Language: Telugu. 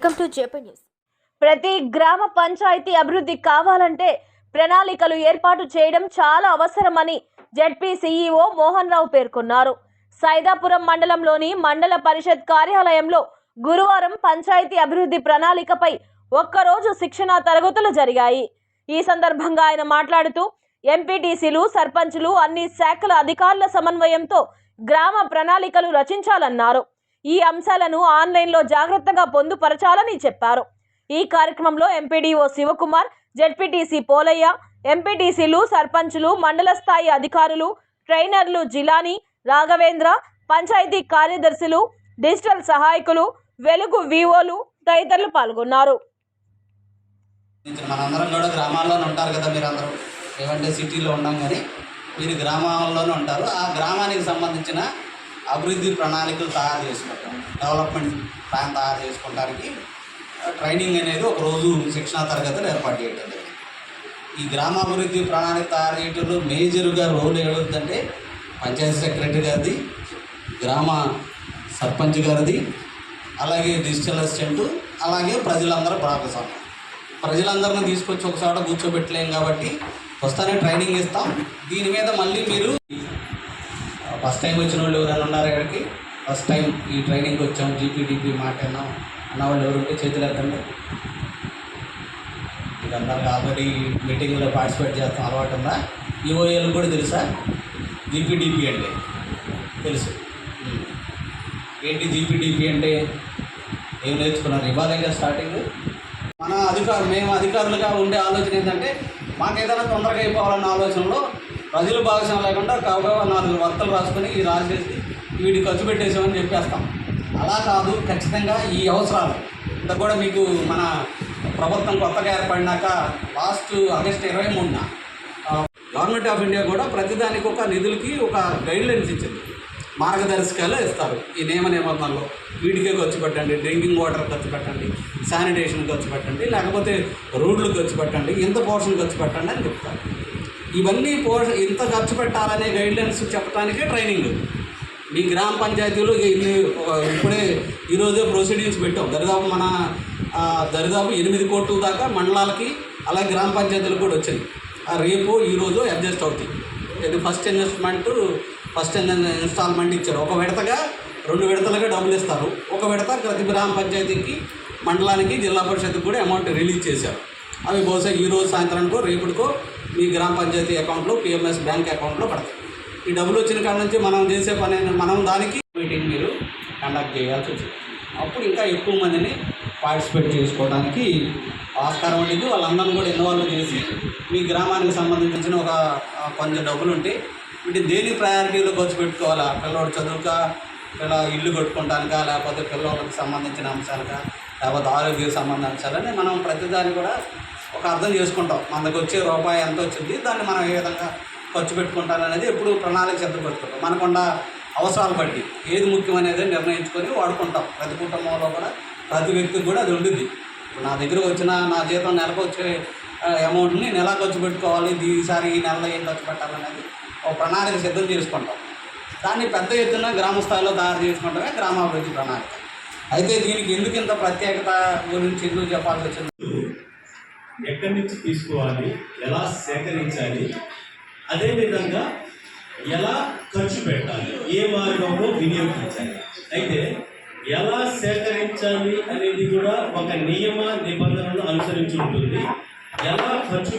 వెల్కమ్ టు జేపీ న్యూస్ ప్రతి గ్రామ పంచాయతీ అభివృద్ధి కావాలంటే ప్రణాళికలు ఏర్పాటు చేయడం చాలా అవసరమని జెడ్పీ సీఈఓ మోహన్ రావు పేర్కొన్నారు. సైదాపురం మండలంలోని మండల పరిషత్ కార్యాలయంలో గురువారం పంచాయతీ అభివృద్ధి ప్రణాళికపై ఒక్కరోజు శిక్షణ తరగతులు జరిగాయి. ఈ సందర్భంగా ఆయన మాట్లాడుతూ ఎంపీటీసీలు సర్పంచులు అన్ని శాఖల అధికారుల సమన్వయంతో గ్రామ ప్రణాళికలు రచించాలన్నారు. ఈ అంశాలను ఆన్లైన్లో జాగ్రత్తగా పొందుపరచాలని చెప్పారు. ఈ కార్యక్రమంలో ఎంపీడీఓ శివకుమార్ జడ్పీటీసీ పోలయ్య ఎంపీటీసీలు సర్పంచులు మండల స్థాయి అధికారులు ట్రైనర్లు జిలాని రాఘవేంద్ర పంచాయతీ కార్యదర్శులు డిజిటల్ సహాయకులు వెలుగు వివోలు తదితరులు పాల్గొన్నారు. మనందరం కూడా గ్రామాల్లోనే ఉంటారు కదా మీరు అందరూ ఏమంటే సిటీలో ఉన్నాం కానీ మీరు గ్రామాల్లోనే ఉంటారు. ఆ గ్రామానికి సంబంధించిన అభివృద్ధి ప్రణాళికలు తయారు చేసుకోవటం డెవలప్మెంట్ ప్లాన్ తయారు చేసుకోవడానికి ట్రైనింగ్ అనేది ఒక రోజు శిక్షణా తరగతులు ఏర్పాటు చేయటం జరిగింది. ఈ గ్రామాభివృద్ధి ప్రణాళిక తయారు చేయడంలో మేజర్గా రోల్ ఏమవుతుందంటే పంచాయతీ సెక్రటరీ గారిది గ్రామ సర్పంచ్ గారిది అలాగే డిజిటల్ అసిస్టెంట్ అలాగే ప్రజలందరూ భాగస్వామ్యం. ప్రజలందరిని తీసుకొచ్చి ఒకసారి కూర్చోబెట్టలేం కాబట్టి వస్తానే ట్రైనింగ్ ఇస్తాం. దీని మీద మళ్ళీ మీరు ఫస్ట్ టైం వచ్చిన వాళ్ళు ఎవరైనా ఉన్నారు ఇక్కడికి? ఫస్ట్ టైం ఈ ట్రైనింగ్కి వచ్చాం జీపీడీపీ మాట్లాడినాం అన్న. వాళ్ళు ఎవరు ఉంటే చేతులు ఎత్తండి. మీకు అందరికి ఆల్రెడీ మీటింగ్లో పార్టిసిపేట్ చేస్తాం. అలవాటు ఉందా? ఈఓఏలు కూడా తెలుసా? జీపీడీపీ అంటే. తెలుసు. ఏంటి జీపీడీపీ అంటే? ఏం నేర్చుకున్నారు? ఇవ్వాలిగా స్టార్టింగ్ మన అధికారు మేము అధికారులుగా ఉండే ఆలోచన ఏంటంటే మాకు ఏదైనా తొందరగా అయిపోవాలన్న ఆలోచనలో ప్రజలు భాగస్వామ్యం లేకుండా కాగా నాలుగు వర్తలు రాసుకొని ఈ రాసేసి వీడి ఖర్చు పెట్టేసామని చెప్పేస్తాం. అలా కాదు ఖచ్చితంగా ఈ అవసరాలు. ఇంత కూడా మీకు మన ప్రభుత్వం కొత్తగా ఏర్పడినాక లాస్ట్ ఆగస్ట్ ఇరవై మూడున గవర్నమెంట్ ఆఫ్ ఇండియా కూడా ప్రతిదానికి ఒక నిధులకి ఒక గైడ్లైన్స్ ఇచ్చింది. మార్గదర్శకాలు ఇస్తారు. ఈ నియమ నిబంధనలో వీడికే ఖర్చు పెట్టండి డ్రింకింగ్ వాటర్ ఖర్చు పెట్టండి శానిటేషన్ ఖర్చు పెట్టండి లేకపోతే రోడ్లు ఖర్చు పెట్టండి ఇంత పోర్షన్ ఖర్చు పెట్టండి అని చెప్తారు. ఇవన్నీ పో ఇంత ఖర్చు పెట్టాలనే గైడ్లైన్స్ చెప్పడానికే ట్రైనింగ్ మీ గ్రామ పంచాయతీలు ఇన్ని ఇప్పుడే ఈరోజే ప్రొసీడింగ్స్ పెట్టాం. దరిదాపు మన దరిదాపు ఎనిమిది కోట్ల దాకా మండలాలకి అలాగే గ్రామ పంచాయతీలకు కూడా వచ్చాయి. ఆ రేపు ఈరోజు అడ్జస్ట్ అవుతాయి. ఇది ఫస్ట్ ఇన్వెస్ట్మెంట్ ఫస్ట్ ఇన్స్టాల్మెంట్ ఇచ్చారు. ఒక విడతగా రెండు విడతలుగా డబ్బులు ఇస్తారు. ఒక విడత ప్రతి గ్రామ పంచాయతీకి మండలానికి జిల్లా పరిషత్కి కూడా అమౌంట్ రిలీజ్ చేశారు. అవి బహుశా ఈ రోజు సాయంత్రానికో రేపటికో మీ గ్రామ పంచాయతీ అకౌంట్లో పిఎంఎస్ బ్యాంక్ అకౌంట్లో పడతాయి. ఈ డబ్బులు వచ్చిన కాడ నుంచి మనం చేసే పని మనం దానికి మీటింగ్ మీరు కండక్ట్ చేయాల్సి వచ్చింది. అప్పుడు ఇంకా ఎక్కువ మందిని పార్టిసిపేట్ చేసుకోవడానికి ఆస్కారం ఉండేది వాళ్ళందరిని కూడా ఇన్వాల్వ్ చేసి మీ గ్రామానికి సంబంధించిన ఒక కొంచెం డబ్బులు ఉంటే వీటి దేని ప్రయారిటీలో ఖర్చు పెట్టుకోవాలా? పిల్లవాడు చదువుక? పిల్ల ఇల్లు కట్టుకోవడానికా లేకపోతే పిల్లవాళ్ళకి సంబంధించిన అంశాలుగా లేకపోతే ఆరోగ్య సంబంధించాలని మనం ప్రతిదాన్ని కూడా ఒక అర్థం చేసుకుంటాం. మనకు వచ్చే రూపాయి ఎంత వచ్చింది దాన్ని మనం ఏ విధంగా ఖర్చు పెట్టుకుంటామనేది ఎప్పుడు ప్రణాళిక సిద్ధపడుతుంటాం మనకున్న అవసరాలు బట్టి ఏది ముఖ్యమనేది నిర్ణయించుకొని వాడుకుంటాం. ప్రతి కుటుంబంలో కూడా ప్రతి వ్యక్తికి కూడా అది ఉంటుంది. ఇప్పుడు నా దగ్గర వచ్చిన నా జీతం నెలకు వచ్చే అమౌంట్ని నెల ఖర్చు పెట్టుకోవాలి ఈసారి ఈ నెలలో ఏం ఖర్చు పెట్టాలనేది ఒక ప్రణాళిక సిద్ధం చేసుకుంటాం. దాన్ని పెద్ద ఎత్తున గ్రామ స్థాయిలో తయారు చేసుకుంటామే గ్రామాభివృద్ధి ప్రణాళిక. అయితే దీనికి ఎందుకు ఇంత ప్రత్యేకత గురించి ఎందుకు చెప్పాల్సి వచ్చింది? ఎక్కడి నుంచి తీసుకోవాలి? ఎలా సేకరించాలి? అదేవిధంగా ఎలా ఖర్చు పెట్టాలి? ఏ మార్గంలో వినియోగించాలి? అయితే ఎలా సేకరించాలి అనేది కూడా ఒక నియమ నిబంధనలు అనుసరించి ఉంటుంది. ఎలా ఖర్చు